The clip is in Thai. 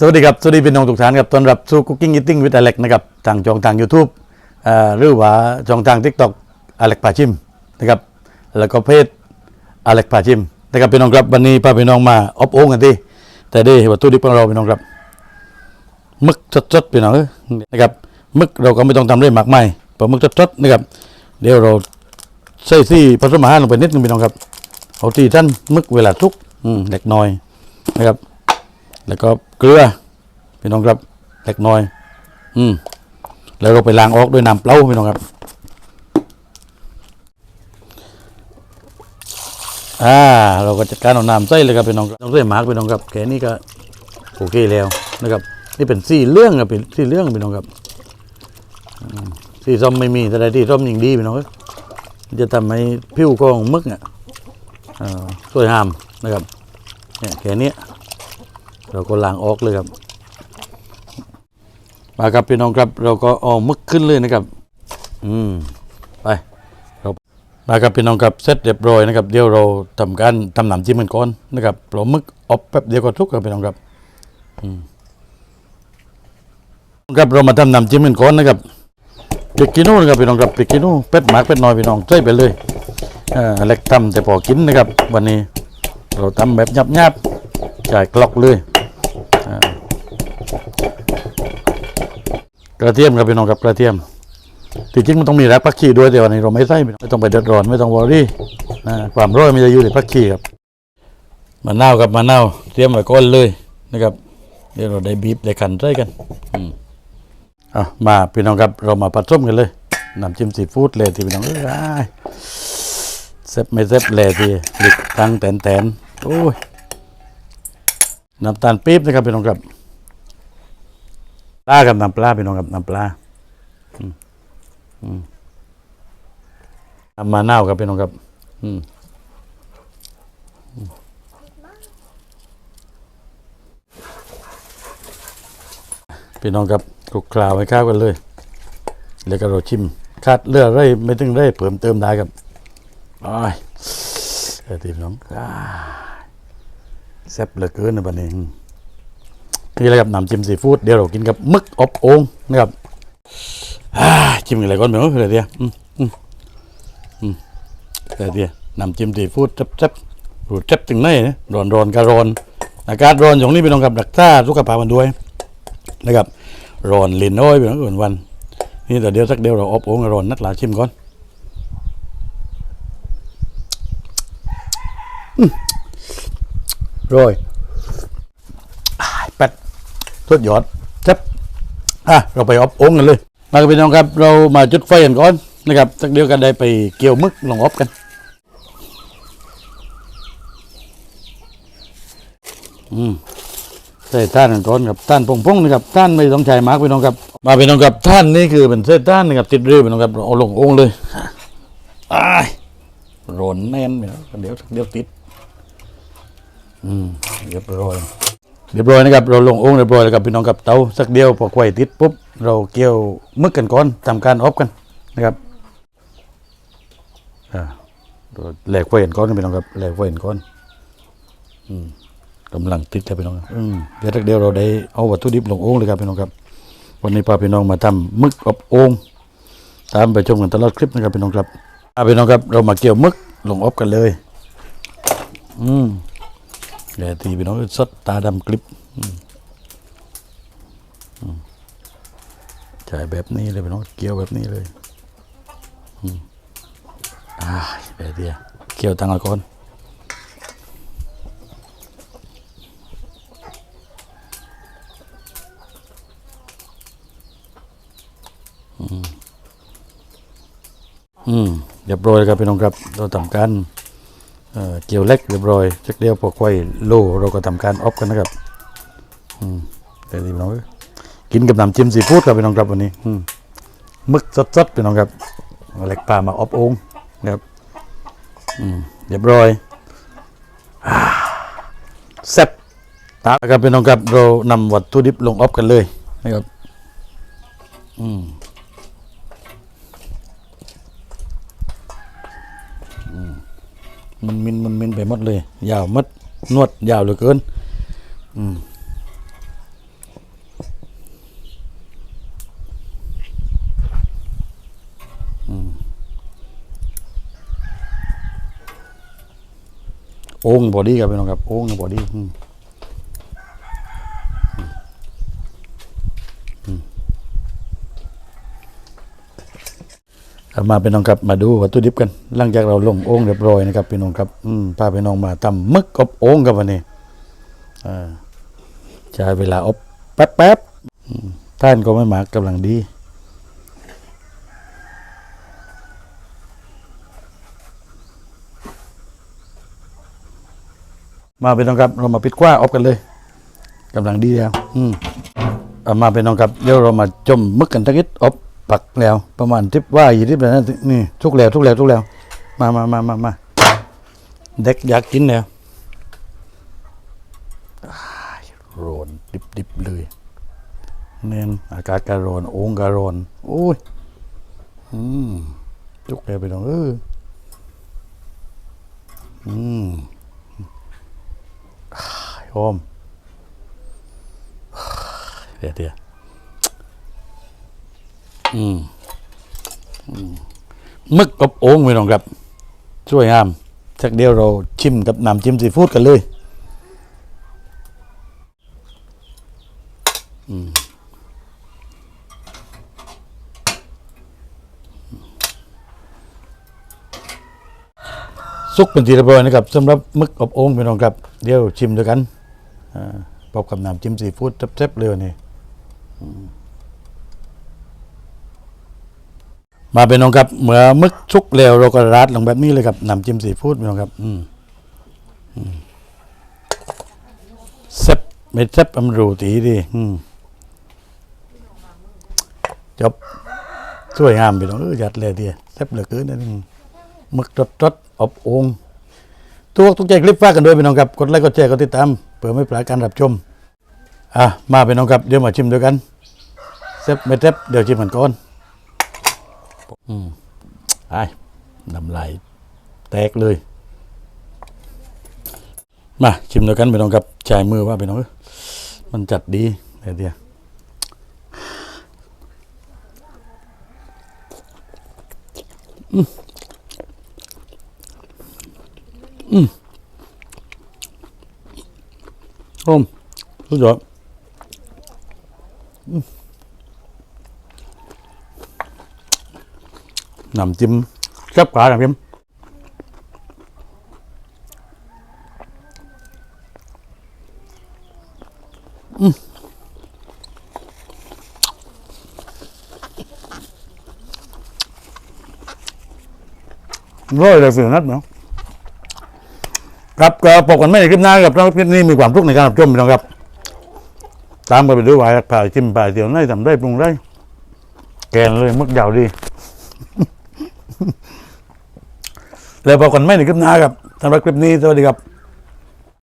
สวัสดีครับ สวัสดีพี่น้องทุกท่านครับต้อนรับสู่ Cooking Eating with Alex นะครับทางช่องทาง YouTube อ่าหรือว่าช่องทาง TikTok Alex พาชิมนะครับแล้วก็เพจ Alex พาชิมนะครับพี่น้องครับวันนี้พาพี่น้องมาอบโอ่งกันที่แต่ได้วัตถุดิบของเราพี่น้องครับมึกสดๆพี่น้องนะครับมึกเราก็ไม่ต้องทำเรื่องมากมายเพราะมึกสดๆนะครับเดี๋ยวเราใส่ซี่ผสมอาหารลงไปนิดนึงพี่น้องครับเอาที่ท่านมึกเวลาทุกอืมเล็กน้อยนะครับ แล้วก็เกลือพี่น้องครับเล็กน้อย อืมแล้วเราไปล้างออกด้วยน้ำเปล่าพี่น้องครับอ่าเราก็จัดการเอาน้ำใส่เลยครับพี่น้องครับต้องใส่หมากพี่น้องครับแค่นี้ก็โอเคแล้วนะครับ นี่เป็นสี่เหลื่องครับเป็นสี่เหลื่องพี่น้องครับสีส้มไม่มีแต่ได้ที่ส้มยิ่งดีพี่น้องครับจะทำให้ผิวของมึกเนี่ยเอ่อสวยงามนะครับเนี่ยแค่นี้ เราก็ล้างออกเลยครับมาครับพี่น้องครับเราก็เอามึกขึ้นเลยนะครับ อืมไปเรามาครับพี่น้องครับเสร็จเรียบร้อยนะครับเดี๋ยวเราทำการทำหนำจิ้มกันก่อนนะครับปลามึกอบแป๊บเดียวก็ทุกครับพี่น้องครับ อืมครับเรามาทำหนำจิ้มกันก่อนนะครับพริกขี้หนูนะครับพี่น้องครับพริกขี้หนูเป็ดหมากเป็ดน้อยพี่น้องใส่ไปเลยอ่าเล็กทำแต่พอกินนะครับ วันนี้ เราทำแบบยับๆจ่ายกลอกเลย กระเทียมครับพี่น้องครับกระเทียมที่จริงมันต้องมีรากผักชีด้วยแต่วันนี้เราไม่ใส่ไม่ต้องไปเดือดร้อนไม่ต้องวอรี่อ่าความร้อนมันจะอยู่ในผักชีครับมะนาวครับมะนาวเตรียมไว้ก้อนเลยนะครับเดี๋ยวเราได้บีบได้ขันใส่กันอืมอะมาพี่น้องครับเรามาผัดส้มกันเลยน้ำจิ้มซีฟู้ดเลยที่พี่น้องเอ้ยเซฟไม่เซฟเลยทีหลิกตั้งแตนแตนๆโอ้ยน้ำตาลปี๊บนะครับพี่น้องครับ ปลากับน้ำปลาพี่น้องครับน้ำปลาอืมอืมน้ำมะนาวกับพี่น้องครับอืมอืมพี่น้องครับคลุกคลาวไว้ข้าวกันเลย แล้วก็เราชิมคาดเลือดไรไม่ถึงได้เพิ่มเติมได้ครับอ้ายเออพี่น้องแซ่บเหลือเกินนะบัดนี้ นี่แหละครับน้ำจิ้มซีฟู้ดเดี๋ยวเรากินกับมึกอบโอ่งนะครับจิ้มอะไรก่อนไหมวะเดี๋ยวอืมอืมอืมเดี๋ยวน้ำจิ้มซีฟู้ดแซ่บๆรูดแซ่บถึงไหนนะร้อนร้อนๆก็ร้อนอากาศร้อนอย่างนี้พี่น้องครับรักษาสุขภาพมันด้วย นะครับร้อนลินน้อยพี่น้องอื่นวัน นี่แต่เดี๋ยวสักเดียวเราอบโอ่งร้อนนัดหลาชิมก่อนรยแปด สุดยอดครับอะเราไปอบโองกันเลยมาครับพี่น้องครับ เรามาจุดไฟกันก่อนนะครับสักเดียวกันได้ไปเกี่ยวมึกลงอบกันอืมใส่ท่านกันก่อนครับท่านพงพงนะครับท่านไม่ต้องใช้มากพี่น้องครับ มาพี่น้องครับท่านนี่คือเป็นเส้นท่านนะครับติดเรือพี่น้องครับเอาลงโองเลยอ้ายร้อนแน่นพี่น้องเดี๋ยวสักเดี๋ยวติด อืมเรียบร้อย เรียบร้อยนะครับเราลงโอ่งเรียบร้อยแล้วกับพี่น้องกับเตาสักเดียวพอไฟติดปุ๊บเราเกี่ยวมึกกันก่อนทำการอบกันนะครับอ่าแหลกไฟเห็นก้อนพี่น้องครับแหลกไฟเห็นก้อนอืมกำลังติดเลยพี่น้องครับอืมเดี๋ยวสักเดียวเราได้เอาวัตถุดิบลงโอ่งเลยครับพี่น้องครับ วันนี้พาพี่น้องมาทำมึกอบโอ่งตามไปชมกันตลอดคลิปนะครับพี่น้องครับอ่าพี่น้องครับ เรามาเกี่ยวมึกลงอบกันเลย อืม แกตีพี่น้องสดตาดำกลิบจ่ายแบบนี้เลยพี่น้องเกี่ยวแบบนี้เลยอ่าแบบเดียวเกี่ยวตังค์ก่อนอืมอืมเรียบร้อยครับพี่น้องครับเราทำการ เกี่ยวเล็กเรียบร้อยสักเดียวพอควายโลเราก็ทำการออฟกันนะครับอืมเดี๋ยวดีพี่น้องเอ้ยกินกับน้ำจิ้มซีฟู้ดครับพี่น้องครับวันนี้อืมมึกสดๆพี่น้องครับเหล็กปลามาออฟองนะครับอืมเรียบร้อยแซ่บตามนะครับพี่น้องครับเรานำวัตถุดิบลงออฟกันเลยนะครับอืม มันมินมันมินไปหมดเลย ยาวมัดนวดยาวเหลือเกิน อืมโอ่งบอดี้ครับพี่น้องครับโอ่งบอดี้ มาเป็นน้องครับมาดูวัตถุดิบกันหลังจากเราลงโอ่งเรียบร้อยนะครับพี่น้องครับอืมพาพี่น้องมาทำมึกอบโอ่งครับวันนี้อ่าใช้เวลาอบแป๊บๆอืมท่านก็ไม่หมากกำลังดีมาเป็นน้องครับเรามาปิดกว้าอบกันเลยกำลังดีแล้ว อืมอามาเป็นน้องครับเดี๋ยวเรามาจมมึกกันทักนิดอบ ปักแล้วประมาณทิปว่าอยี่ทิปแล้วนะนี่ทุกแล้วทุกแล้วทุกแล้ว มามามามามาเด็กอยากกินแล้วอ้ายร้อนดิบดิบเลยเน้นอากาศการ้อนโอ่งการ้อนโอ้ยอืมทุกแล้วไปน้องเอออืมโอมเดี๋ยวเดี๋ยว อืมมึกกับโอ่งพี่น้องครับช่วยงามสักเดียวเราชิมกับน้ำจิ้มซีฟู้ดกันเลยอืมสุกเป็นทีเรียบร้อยนะครับสำหรับมึกอบโอ่งพี่น้องครับ เดี๋ยวชิมด้วยกันอ่าพบกับน้ำจิ้มซีฟู้ดแซ่บๆเลยวันนี่ มาเป็นน้องครับเหมือมึกชุกแล้วเราก็ราดลงแบบนี้เลยครับน้ำจิ้มซีฟู้ดพี่น้องครับ อืมอืมแซ่บไม่แซ่บอำรูตีดีอืมจบสวยงามพี่น้องเออยัดเลยเดียแซ่บเหลือเกินนะนี่มึกรสๆอบองทุกทุกใจคลิปฝากกันด้วยพี่น้องครับกดไลค์กดแชร์กดติดตามเพื่อไม่พลาดการรับชมอะมาพี่น้องครับเดี๋ยวมาชิมด้วยกันเซฟไม่เซฟเดี๋ยวชิมกันก่อน อืมไอ้น้ำลายแตกเลย มาชิมด้วยกันพี่น้องครับชายมือว่าพี่น้องมันจัดดีเดี๋ยวเดียวโอมสุดยอดอืม น้ำจิ้มแซ่บกว่าน้ำจิ้มร้อยเลยสินัดเนาะครับก็พบกันไม่ในคลิปหน้าครับแล้วคลิปนี้มีความทุกข์ในการรับชมน้องครับ ตามกันไปดูว่าผ่าจิ้มผ่าเดียวได้ทำได้ปรุงได้ แกนเลยมึกยาวดี แล้วพบกันไม่ในคลิปหน้าครับสำหรับคลิปนี้สวัสดีครับ